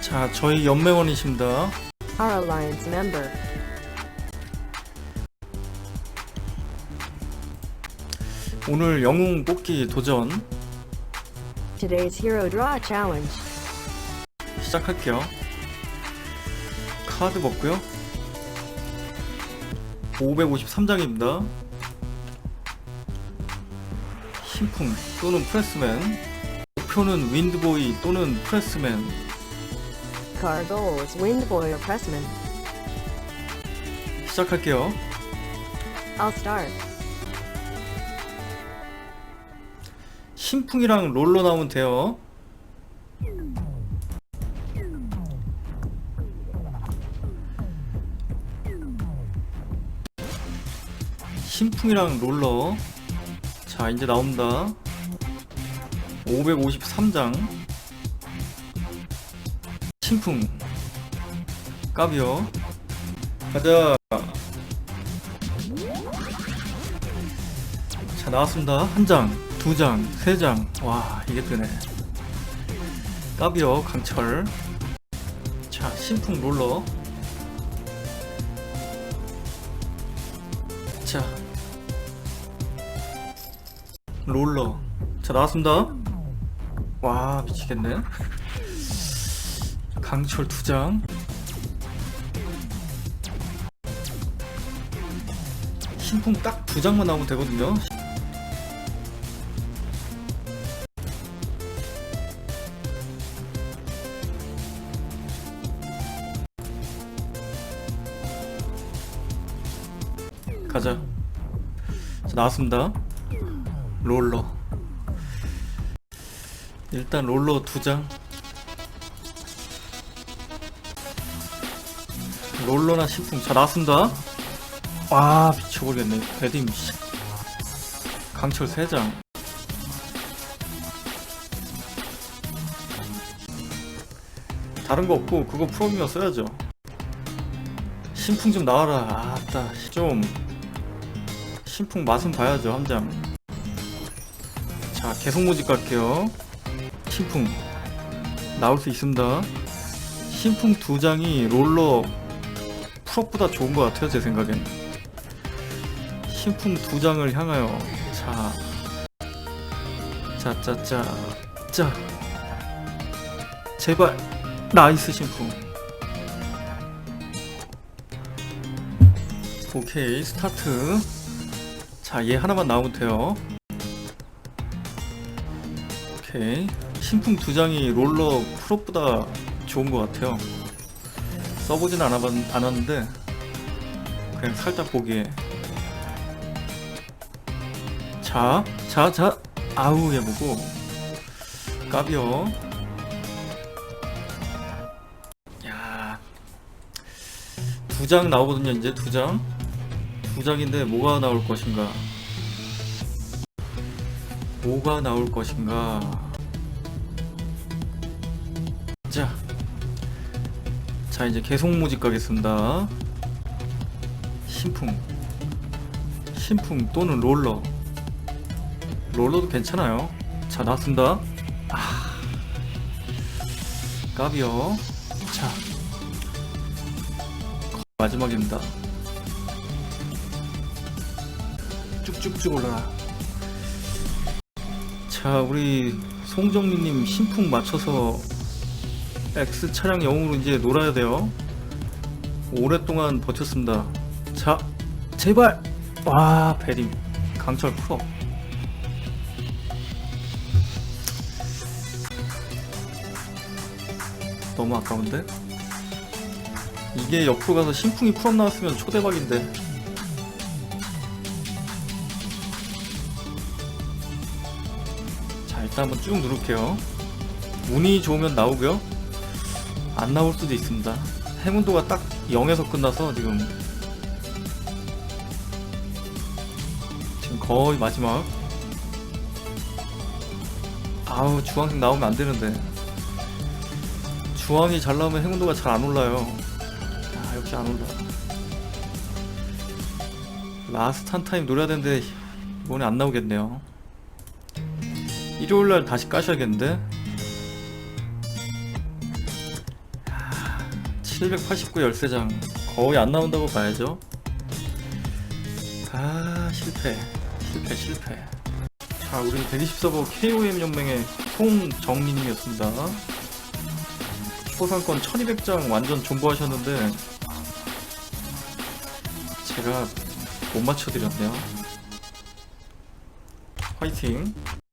자, 저희 연맹원이십니다. Our alliance member. 오늘 영웅 뽑기 도전 Today's hero draw challenge. 시작할게요. 카드 먹고요. 553장입니다. 신풍 또는 프레스맨. 목표는 윈드보이 또는 프레스맨. Car goals, Windboy or Pressman. 시작할게요. I'll start. 신풍이랑 롤러 나오면 돼요. 신풍이랑 롤러. 자, 이제 나온다. 553장. 신풍. 까비요. 가자. 자, 나왔습니다. 한 장, 두 장, 세 장. 와, 이게 뜨네. 까비요, 강철. 자, 신풍 롤러. 자. 롤러. 자, 나왔습니다. 와, 미치겠네. 강철 두 장. 신풍 딱 두 장만 나오면 되거든요. 가자. 자, 나왔습니다. 롤러. 일단 롤러 두 장. 롤러나 신풍. 자, 나왔습니다. 와, 미쳐버리겠네. 배드임, 씨. 강철 세 장. 다른 거 없고, 그거 프로미어 써야죠. 신풍 좀 나와라. 아따, 좀. 신풍 맛은 봐야죠, 한 장. 자, 계속 모집 갈게요. 신풍. 나올 수 있습니다. 신풍 두 장이 롤러 풀업보다 좋은 것 같아요, 제 생각엔. 신풍 두 장을 향하여. 자. 자. 자. 제발. 나이스 신풍. 오케이, 스타트. 자, 얘 하나만 나오면 돼요. 오케이. 신풍 두 장이 롤러 프로보다 좋은 것 같아요. 써보진 않았는데, 그냥 살짝 보기에. 자, 자, 자. 아우, 얘 보고. 까비요. 야. 두 장 나오거든요, 이제 두 장. 두 장인데 뭐가 나올 것인가? 뭐가 나올 것인가? 자 이제 계속 모집 가겠습니다. 신풍, 신풍 또는 롤러. 롤러도 괜찮아요. 자 나왔습니다. 아, 까비요. 자, 마지막입니다. 쭉쭉쭉 올라라. 자, 우리 송정민님 신풍 맞춰서 X 차량 영웅으로 이제 놀아야 돼요. 오랫동안 버텼습니다. 자, 제발! 와, 베림. 강철 풀어. 너무 아까운데? 이게 옆으로 가서 신풍이 풀업 나왔으면 초대박인데. 자 일단 한번 쭉 누를게요 운이 좋으면 나오고요 안 나올 수도 있습니다. 행운도가 딱 0에서 끝나서 지금 지금 거의 마지막. 아우 주황색 나오면 안 되는데. 주황이 잘 나오면 행운도가 잘 안 올라요. 아 역시 안 올라. 라스트 한 타임 노려야 되는데 이번에 안 나오겠네요. 일요일날 다시 까셔야겠는데 789 열쇠장 거의 안 나온다고 봐야죠. 아 실패 실패 실패. 자 우리 120서버 KOM 연맹의 송정민님이었습니다. 초상권 1200장 완전 존버하셨는데 제가 못 맞춰드렸네요. 화이팅!